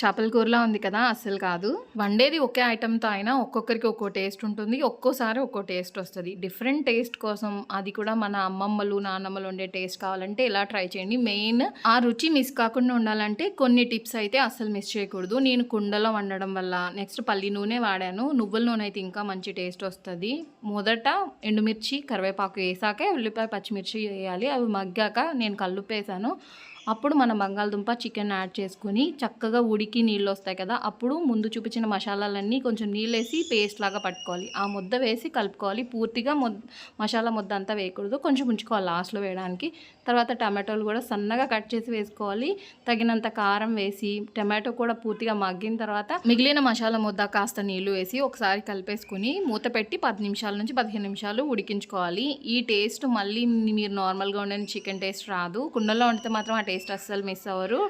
చేపల కూరలా ఉంది కదా అస్సలు కాదు. వండేది ఒకే ఐటెంతో అయినా ఒక్కొక్కరికి ఒక్కో టేస్ట్ ఉంటుంది ఒక్కోసారి ఒక్కో టేస్ట్ వస్తుంది. డిఫరెంట్ టేస్ట్ కోసం అది కూడా మన అమ్మమ్మలు నాన్నమ్మలు ఉండే టేస్ట్ కావాలంటే ఇలా ట్రై చేయండి. మెయిన్ ఆ రుచి మిస్ కాకుండా ఉండాలంటే కొన్ని టిప్స్ అయితే అస్సలు మిస్ చేయకూడదు. నేను కుండలో వండడం వల్ల నెక్స్ట్ పల్లి నూనె వాడాను. నువ్వుల నూనె అయితే ఇంకా మంచి టేస్ట్ వస్తుంది. మొదట ఎండుమిర్చి కరివేపాకు వేసాకే ఉల్లిపాయ పచ్చిమిర్చి వేయాలి. అవి మగ్గాక నేను కల్లుప్పేసాను. అప్పుడు మన బంగాళదుంప చికెన్ యాడ్ చేసుకుని చక్కగా ఉడికి నీళ్ళు వస్తాయి కదా అప్పుడు ముందు చూపించిన మసాలాలన్నీ కొంచెం నీళ్ళు వేసి పేస్ట్ లాగా పట్టుకోవాలి. ఆ ముద్ద వేసి కలుపుకోవాలి. పూర్తిగా ముద్ద మసాలా ముద్ద అంతా వేయకూడదు. కొంచెం ఉంచుకోవాలి లాస్ట్లో వేయడానికి. తర్వాత టమాటోలు కూడా సన్నగా కట్ చేసి వేసుకోవాలి. తగినంత కారం వేసి టమాటో కూడా పూర్తిగా మగ్గిన తర్వాత మిగిలిన మసాలా ముద్ద కాస్త నీళ్ళు వేసి ఒకసారి కలిపేసుకుని మూత పెట్టి పది నిమిషాల నుంచి పదిహేను నిమిషాలు ఉడికించుకోవాలి. ఈ టేస్ట్ మళ్ళీ మీరు నార్మల్గా ఉండే చికెన్ టేస్ట్ రాదు. కుండలో వండితే మాత్రం ఆ టేస్ట్ అస్సలు మిస్ అవ్వరు